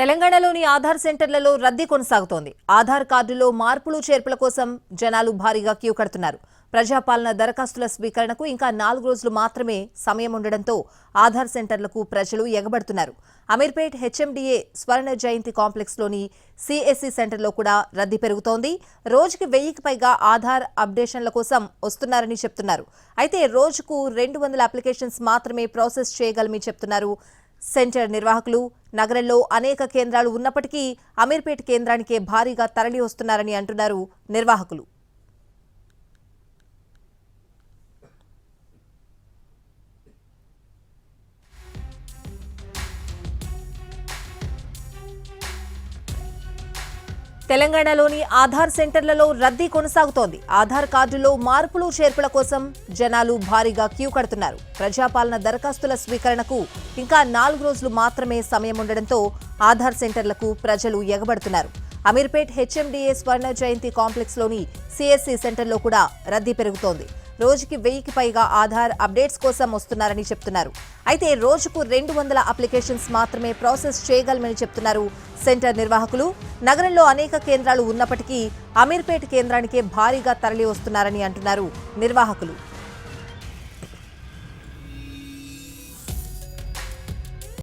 తెలంగాణలోని ఆధార్ సెంటర్లలో రద్దీ కొనసాగుతోంది. ఆధార్ కార్డులో మార్పులు చేర్పుల కోసం జనాలు భారీగా క్యూ కడుతున్నారు. ప్రజాపాలన దరఖాస్తుల స్వీకరణకు ఇంకా నాలుగు రోజులు మాత్రమే సమయం ఉండడంతో ఆధార్ సెంటర్లకు ప్రజలు ఎగబడుతున్నారు. అమీర్పేట్ హెచ్ఎండిఏ స్వర్ణ జయంతి కాంప్లెక్స్లోని సిఎస్సి సెంటర్లో కూడా రద్దీ పెరుగుతోంది. రోజుకి వెయ్యికి పైగా ఆధార్ అప్డేషన్ల కోసం వస్తున్నారని చెప్తున్నారు. అయితే రోజుకు రెండు వందల అప్లికేషన్స్ మాత్రమే ప్రాసెస్ చేయగలమని చెప్తున్నారు సెంటర్ నిర్వాహకులు నగరంలో అనేక కేంద్రాలు ఉన్నప్పటికీ అమీర్పేట్ కేంద్రానికే భారీగా తరలి వస్తున్నారని అంటున్నారు నిర్వాహకులు. తెలంగాణలోని ఆధార్ సెంటర్లలో రద్దీ కొనసాగుతోంది. ఆధార్ కార్డులో మార్పులు చేర్పుల కోసం జనాలు భారీగా క్యూ కడుతున్నారు. ప్రజాపాలన దరఖాస్తుల స్వీకరణకు ఇంకా నాలుగు రోజులు మాత్రమే సమయం ఉండడంతో ఆధార్ సెంటర్లకు ప్రజలు ఎగబడుతున్నారు. అమీర్పేట్ హెచ్ఎండిఏ స్వర్ణ జయంతి కాంప్లెక్స్లోని సిఎస్సి సెంటర్లో కూడా రద్దీ పెరుగుతోంది. రోజుకి వెయ్యికి పైగా ఆధార్ అప్డేట్స్ కోసం వస్తున్నారని చెప్తున్నారు. అయితే రోజుకు రెండు వందల అప్లికేషన్స్ మాత్రమే ప్రాసెస్ చేయగలమని చెప్తున్నారు సెంటర్ నిర్వాహకులు. నగరంలో అనేక కేంద్రాలు ఉన్నప్పటికీ అమీర్పేట్ కేంద్రానికే భారీగా తరలి వస్తున్నారని అంటున్నారు నిర్వాహకులు.